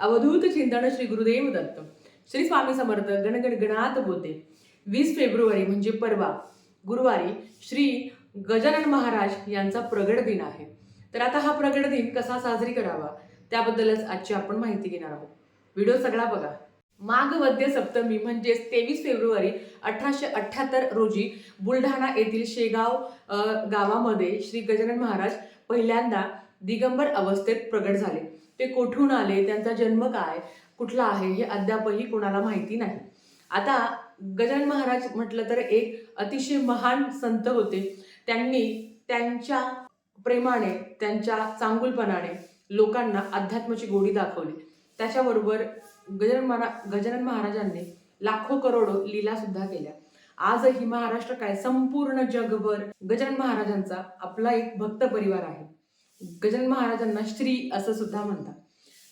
अवधूत चिंतन श्री गुरुदेव दत्त. श्री स्वामी समर्थ गणगण गणात बोते वीस फेब्रुवारी म्हणजे परवा गुरुवारी श्री गजानन महाराज यांचा प्रगट दिन आहे. तर आता हा प्रगट दिन कसा साजरी करावा? त्याबद्दलच आजची आपण माहिती घेणार आहोत. व्हिडिओ सगळा बघा. माघ वद्य सप्तमी म्हणजेच तेवीस फेब्रुवारी अठराशे अठ्याहत्तर रोजी बुलढाणा येथील शेगाव गावामध्ये श्री गजानन महाराज पहिल्यांदा दिगंबर अवस्थेत प्रगट झाले. ते कोठून आले त्यांचा जन्म काय कुठला आहे हे अद्यापही कोणाला माहिती नाही. आता गजानन महाराज म्हटलं तर एक अतिशय महान संत होते. त्यांनी त्यांच्या प्रेमाने त्यांच्या चांगुलपणाने लोकांना अध्यात्माची गोडी दाखवली. त्याच्याबरोबर गजानन महारा गजानन महाराजांनी लाखो करोडो लीलासुद्धा केल्या. आजही महाराष्ट्र काय संपूर्ण जगभर गजानन महाराजांचा आपला एक भक्त परिवार आहे. गजानन महाराजांना श्री असं सुद्धा म्हणतात.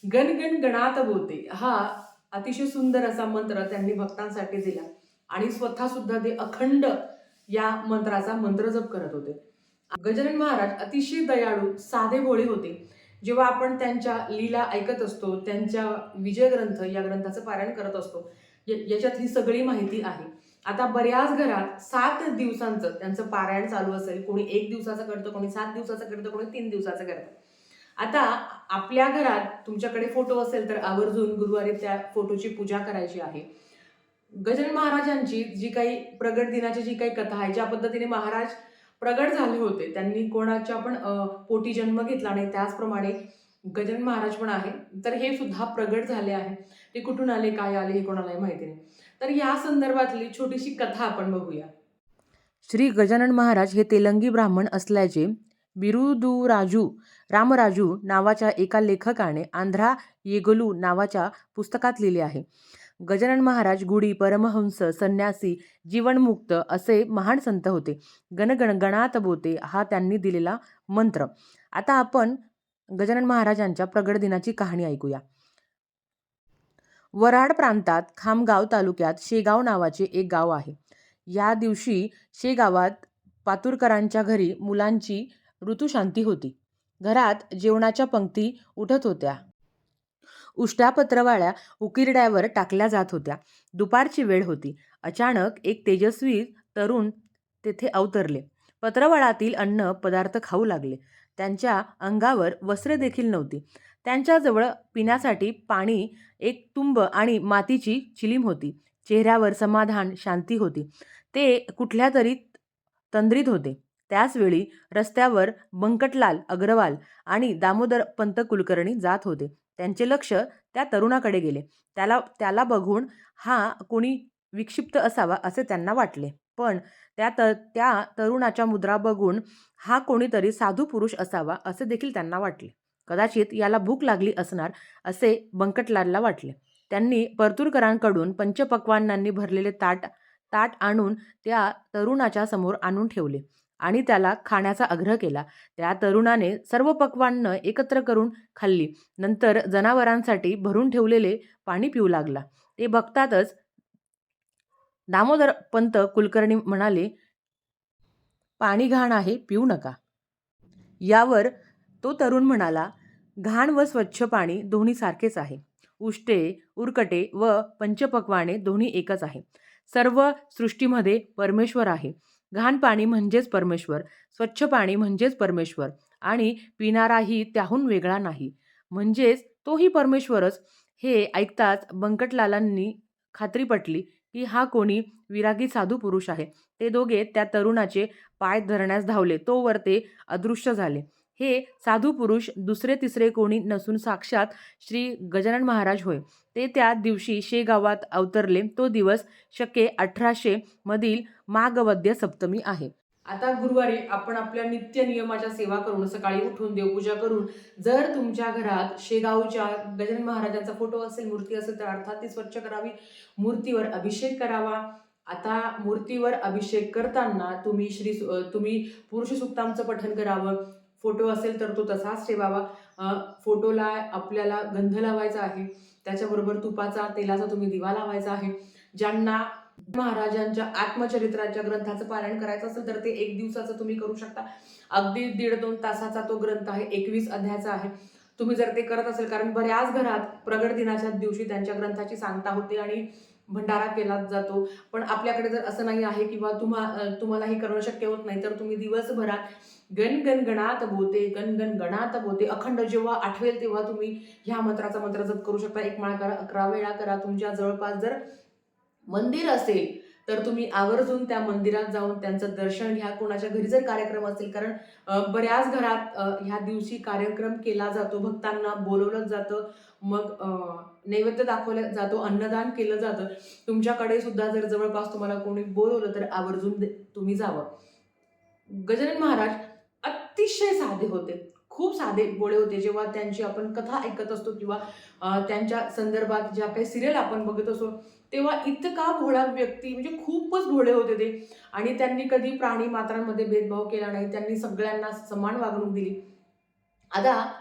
गण गण गणात बोते. हा अतिशय सुंदर असा मंत्र त्यांनी भक्तांसाठी दिला. आणि स्वतः सुद्धा ते अखंड या मंत्राचा मंत्र जप करत होते. गजानन महाराज अतिशय दयाळू साधे भोळे होते. जेव्हा आपण त्यांच्या लीला ऐकत असतो त्यांच्या विजय ग्रंथ या ग्रंथाचं पारायण करत असतो याच्यात ही सगळी माहिती आहे. आता बऱ्याच घरात सात दिवसांचं त्यांचं पारायण चालू असेल कोणी एक दिवसाचं करतं कोणी सात दिवसाचं करतं कोणी तीन दिवसाचं करतं. आता आपल्या घरात तुमच्याकडे फोटो असेल तर आवर्जून गुरुवारी त्या फोटोची पूजा करायची आहे. गजानन महाराजांची जी काही प्रगट दिनाची जी काही कथा आहे ज्या पद्धतीने महाराज प्रगट झाले होते त्यांनी कोणाच्या पण पोटी जन्म घेतला नाही त्याचप्रमाणे गजानन महाराज पण आहे. तर हे सुद्धा प्रगट झाले आहे. ते कुठून आले काय आले हे कोणालाही माहिती नाही. तर या संदर्भातली छोटीशी कथा आपण बघूया. श्री गजानन महाराज हे तेलंगी ब्राह्मण असल्याचे बिरुदुराजू रामराजू नावाच्या एका लेखकाने आंध्रा येगलू नावाच्या पुस्तकात लिहिले आहे. गजानन महाराज गुढी परमहंस संन्यासी जीवनमुक्त असे महान संत होते. गणगण गणात बोते हा त्यांनी दिलेला मंत्र. आता आपण गजानन महाराजांच्या प्रगड दिनाची कहाणी ऐकूया. वराड प्रांतात खामगाव तालुक्यात शेगाव नावाचे एक गाव आहे. या दिवशी शेगावात पातुरकरांच्या घरी मुलांची ऋतुशांती होती. घरात जेवणाच्या पंक्ती उठत होत्या. उष्ट्या पत्रवाळ्या उकिरड्यावर टाकल्या जात होत्या. दुपारची वेळ होती. अचानक एक तेजस्वी तरुण तेथे अवतरले. पत्रवाळातील अन्न पदार्थ खाऊ लागले. त्यांच्या अंगावर वस्त्रे देखील नव्हती. त्यांच्याजवळ पिण्यासाठी पाणी एक तुंब आणि मातीची चिलीम होती. चेहऱ्यावर समाधान शांती होती. ते कुठल्या तरी तंद्रीत होते. त्याचवेळी रस्त्यावर बंकटलाल अग्रवाल आणि दामोदर पंत कुलकर्णी जात होते. त्यांचे लक्ष त्या तरुणाकडे गेले. त्याला त्याला बघून हा कोणी विक्षिप्त असावा असे त्यांना वाटले. पण त्या त त्या तरुणाच्या मुद्रा बघून हा कोणीतरी साधू पुरुष असावा असे देखील त्यांना वाटले. कदाचित याला भूक लागली असणार असे बंकटलालला वाटले. त्यांनी परतूरकरांकडून पंचपक्वानांनी भरलेले ताट ताट आणून त्या तरुणाच्या समोर आणून ठेवले आणि त्याला खाण्याचा आग्रह केला. त्या तरुणाने सर्व पक्वान्न एकत्र करून खाल्ली. नंतर जनावरांसाठी भरून ठेवलेले पाणी पिऊ लागला. ते बघतातच दामोदर पंत कुलकर्णी म्हणाले पाणी घाण आहे पिऊ नका. यावर तो तरुण म्हणाला घाण व स्वच्छ पाणी दोन्ही सारखेच आहे. उष्टे उरकटे व पंचपक्वाने दोन्ही एकच आहे. सर्व सृष्टीमध्ये परमेश्वर आहे. घाण पाणी म्हणजेच परमेश्वर स्वच्छ पाणी म्हणजेच परमेश्वर आणि पिणाराही त्याहून वेगळा नाही. म्हणजेच तोही परमेश्वरच. हे ऐकताच बंकटलालांनी खात्री पटली की हा कोणी विरागी साधू पुरुष आहे. ते दोघे त्या तरुणाचे पाय धरण्यास धावले. तोवर ते अदृश्य झाले. हे साधू पुरुष दुसरे तिसरे कोणी नसून साक्षात श्री गजानन महाराज होय. ते त्या दिवशी शेगावात अवतरले. तो दिवस शके अठराशे मधील माघवद्य सप्तमी आहे. आता गुरुवारी आपण आपल्या नित्य नियमाच्या सेवा करून सकाळी उठून देवपूजा करून जर तुमच्या घरात शेगावच्या गजानन महाराजांचा फोटो असेल मूर्ती असेल तर अर्थात ती स्वच्छ करावी. मूर्तीवर अभिषेक करावा. आता मूर्तीवर अभिषेक करताना तुम्ही श्री तुम्ही पुरुष सुक्तांचं पठण करावं. फोटो असेल तर तो तसाच ठेवावा. फोटोला आपल्याला गंध लावायचा आहे. त्याच्याबरोबर तुपाचा तेलाचा तुम्ही दिवा लावायचा आहे. ज्यांना महाराजांच्या आत्मचरित्राच्या ग्रंथाचं पारायण करायचं असेल तर ते एक दिवसाचं तुम्ही करू शकता. अगदी दीड दोन तासाचा तो ग्रंथ आहे एकवीस अध्यायाचा आहे. तुम्ही जर ते करत असेल कारण बऱ्याच घरात प्रगट दिनाच्या दिवशी त्यांच्या ग्रंथाची सांगता होते आणि भंडारा केला जातो. पण आपल्याकडे जर असं नाही आहे किंवा तुम्हा तुम्हाला हे करणं शक्य होत नाही तर तुम्ही दिवसभरात गण गण गणात बोते गण गण गणात बोते. अखंड जेव्हा आठवेल तेव्हा तुम्ही ह्या मंत्राचा मंत्र जप करू शकता. एक माळ करा अकरा वेळा करा. तुमच्या जवळपास जर मंदिर असेल तर तुम्ही आवर्जून त्या मंदिरात जाऊन त्यांचं दर्शन घ्या. कोणाच्या घरी जर कार्यक्रम असेल कारण बऱ्याच घरात ह्या दिवशी कार्यक्रम केला जातो. भक्तांना बोलवलं जातं. मग नैवेद्य दाखवला जातो अन्नदान केलं जातं. तुमच्याकडे सुद्धा जर जवळपास तुम्हाला कोणी बोलवलं तर आवर्जून दे- तुम्ही जावं. गजानन महाराज अतिशय साधे होते. खूप साधे बोळे होते. जेव्हा त्यांची आपण कथा ऐकत असतो किंवा त्यांच्या संदर्भात ज्या काही सिरियल आपण बघत असतो तेव्हा इतका भोळा व्यक्ती म्हणजे खूपच भोळे होते ते. आणि त्यांनी कधी प्राणी मात्रांमध्ये भेदभाव केला नाही. त्यांनी सगळ्यांना समान वागणूक दिली. आता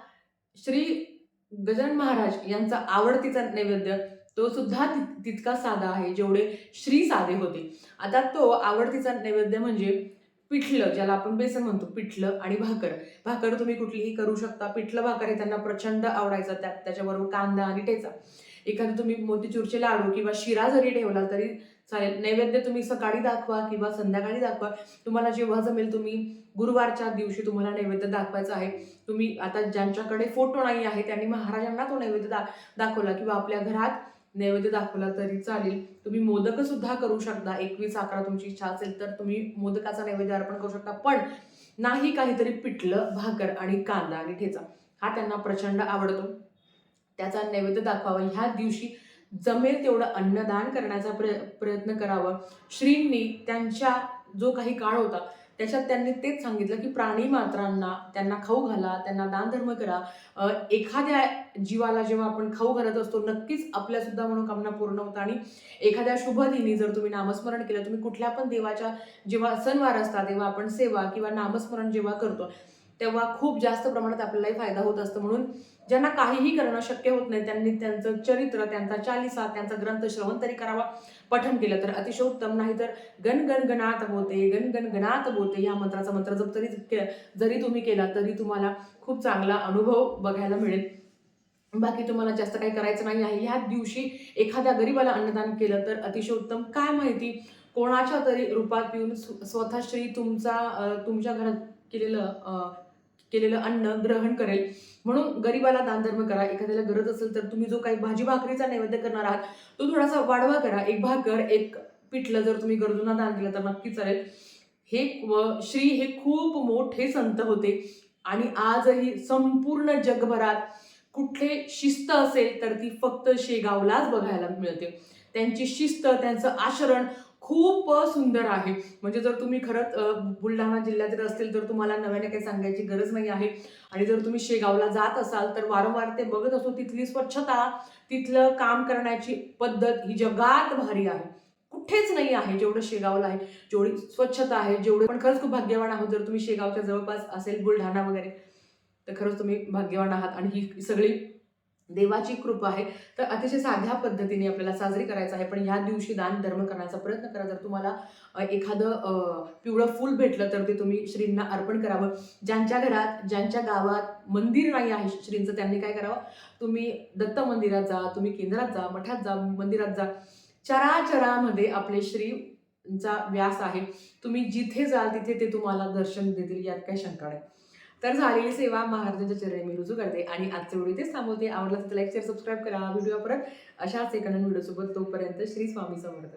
श्री गजानन महाराज यांचा आवडतीचा नैवेद्य तो सुद्धा तितका साधा आहे जेवढे श्री साधे होते. आता तो आवडतीचा नैवेद्य म्हणजे पिठलं ज्याला आपण बेसन म्हणतो पिठलं आणि भाकर. भाकर तुम्ही कुठलीही करू शकता. पिठलं भाकर हे त्यांना प्रचंड आवडायचं त्यात त्याच्याबरोबर कांदा आणि ठेचा. एखादं तुम्ही मोतीचूरचे लाडू किंवा शिरा जरी ठेवला तरी चालेल. नैवेद्य तुम्ही सकाळी दाखवा किंवा संध्याकाळी दाखवा. तुम्हाला जेव्हा जमेल तुम्ही गुरुवारच्या दिवशी तुम्हाला नैवेद्य दाखवायचा आहे. तुम्ही आता ज्यांच्याकडे फोटो नाही आहे त्यांनी महाराजांना तो नैवेद्य दा दाखवला किंवा आपल्या घरात नैवेद्य दाखवला तरी चालेल. तुम्ही मोदक सुद्धा करू शकता. एकवीस अकरा तुमची इच्छा असेल तर तुम्ही मोदकाचा नैवेद्य अर्पण करू शकता. पण नाही काहीतरी पिठलं भाकर आणि कांदा आणि ठेचा. हा त्यांना प्रचंड आवडतो. त्याचा नैवेद्य दाखवावा. ह्या दिवशी जमेल तेवढं अन्नदान करण्याचा प्र प्रयत्न करावा. श्रींनी त्यांच्या जो काही काळ होता त्याच्यात त्यांनी तेच सांगितलं की प्राणी मात्रांना त्यांना खाऊ घाला त्यांना दानधर्म करा. एखाद्या जीवाला जेव्हा आपण खाऊ घालत असतो नक्कीच आपल्यासुद्धा मनोकामना पूर्ण होतात आणि एखाद्या शुभ दिनी जर तुम्ही नामस्मरण केलं तुम्ही कुठल्या पण देवाच्या जेव्हा सणवार असतात तेव्हा आपण सेवा किंवा नामस्मरण जेव्हा करतो तेव्हा खूप जास्त प्रमाणात आपल्यालाही फायदा होत असतो. म्हणून ज्यांना काहीही करणं शक्य होत नाही त्यांनी त्यांचं चरित्र त्यांचा चालिसा त्यांचा ग्रंथ श्रवण तरी करावा पठण केलं तर अतिशय उत्तम नाही तर गण गण गणात बोते गण गण गणात बोते या मंत्राचा मंत्र जप तरी के- जरी तुम्ही केला तरी तुम्हाला खूप चांगला अनुभव बघायला मिळेल. बाकी तुम्हाला जास्त काही करायचं नाही आहे. ह्या दिवशी एखाद्या गरीबाला अन्नदान केलं तर अतिशय उत्तम काय माहिती? कोणाच्या तरी रूपात येऊन स्व- स्वतः श्री तुमचा तुमच्या घरात केलेलं केलेलं अन्न ग्रहण करेल. म्हणून गरीबाला दानधर्म करा. एखाद्याला गरज असेल तर तुम्ही जो काही भाजी भाकरीचा नैवेद्य करणार आहात तो थोडासा वाढवा करा. एक भाकर एक पिठलं जर तुम्ही गरजूंना दान केलं तर नक्की चालेल. हे व- श्री हे खूप मोठे संत होते. आणि आजही संपूर्ण जगभरात कुठले शिस्त असेल तर ती फक्त शेगावलाच बघायला मिळते. त्यांची शिस्त त्यांचं आचरण खूप सुंदर आहे. म्हणजे जर तुम्ही खरंच बुलढाणा जिल्ह्यात जर असतील तर तुम्हाला नव्याने काही सांगायची गरज नाही आहे. आणि जर तुम्ही शेगावला जात असाल तर वारंवार ते बघत असो तिथली स्वच्छता तिथलं काम करण्याची पद्धत ही जगात भारी आहे. कुठेच नाही आहे जेवढं शेगावला आहे जेवढी स्वच्छता आहे जेवढं पण खरंच खूप भाग्यवान आहोत जर तुम्ही शेगावच्या जवळपास असेल बुलढाणा वगैरे तर खरंच तुम्ही भाग्यवान आहात. आणि ही सगळी देवाची कृपा आहे. तर अतिशय साध्या पद्धतीने आपल्याला साजरी करायचं आहे. पण ह्या दिवशी दान धर्म करण्याचा प्रयत्न करा. जर तुम्हाला एखादं पिवळं फूल भेटलं तर ते तुम्ही श्रींना अर्पण करावं. ज्यांच्या घरात ज्यांच्या गावात मंदिर नाही आहे श्रींचं त्यांनी काय करावं? तुम्ही दत्त मंदिरात जा तुम्ही केंद्रात जा मठात जा मंदिरात जा. चराचरामध्ये आपले श्रींचा व्यास आहे. तुम्ही जिथे जाल तिथे ते तुम्हाला दर्शन देतील यात काही शंका नाही. तर झालेली सेवा महाराजांच्या चरणी मी रुजू करते आणि आजचे व्हिडिओ तेच थांबवते. आवडला तर लाईक शेअर सबस्क्राईब करा. व्हिडिओ परत अशाच एका व्हिडिओ सोबत तोपर्यंत श्री स्वामी समर्थ.